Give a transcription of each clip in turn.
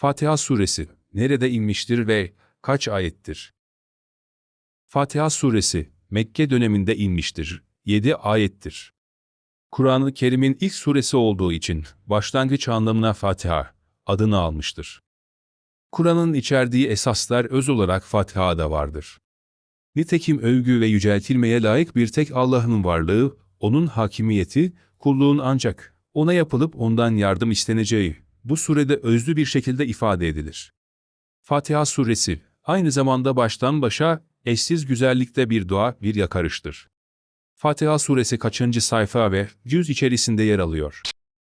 Fatiha suresi nerede inmiştir ve kaç ayettir? Fatiha suresi Mekke döneminde inmiştir. 7 ayettir. Kur'an-ı Kerim'in ilk suresi olduğu için başlangıç anlamına Fatiha adını almıştır. Kur'an'ın içerdiği esaslar öz olarak Fatiha'da vardır. Nitekim övgü ve yüceltilmeye layık bir tek Allah'ın varlığı, O'nun hakimiyeti, kulluğun ancak O'na yapılıp O'ndan yardım isteneceği bu surede özlü bir şekilde ifade edilir. Fatiha suresi aynı zamanda baştan başa eşsiz güzellikte bir dua, bir yakarıştır. Fatiha suresi kaçıncı sayfa ve yüz içerisinde yer alıyor?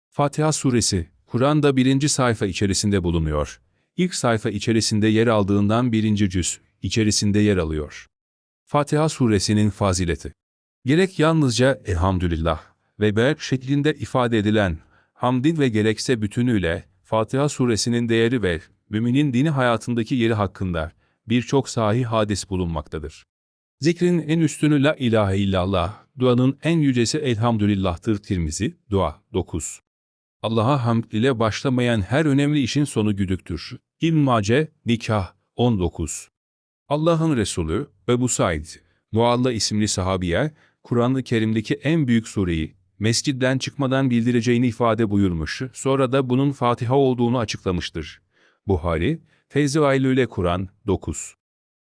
Fatiha suresi, Kur'an'da birinci sayfa içerisinde bulunuyor. İlk sayfa içerisinde yer aldığından birinci cüz içerisinde yer alıyor. Fatiha suresinin fazileti. Gerek yalnızca elhamdülillah ve ber şeklinde ifade edilen hamdin ve gerekse bütünüyle Fatiha suresinin değeri ve müminin dini hayatındaki yeri hakkında birçok sahih hadis bulunmaktadır. Zikrin en üstünü la ilahe illallah, duanın en yücesi elhamdülillah'tır Tirmizi, dua 9. Allah'a hamd ile başlamayan her önemli işin sonu güdüktür. İbn Mace, Nikah 19. Allah'ın Resulü Ebu Said, Mualla isimli sahabiye, Kur'an-ı Kerim'deki en büyük sureyi, mescidden çıkmadan bildireceğini ifade buyurmuş, sonra da bunun Fatiha olduğunu açıklamıştır. Buhari, Feyzi Aylül Kur'an 9.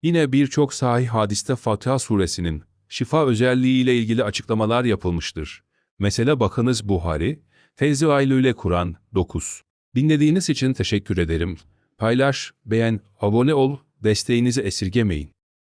Yine birçok sahih hadiste Fatiha suresinin şifa özelliğiyle ilgili açıklamalar yapılmıştır. Mesela bakınız Buhari, Feyzi Aylül Kur'an 9. Dinlediğiniz için teşekkür ederim. Paylaş, beğen, abone ol, desteğinizi esirgemeyin.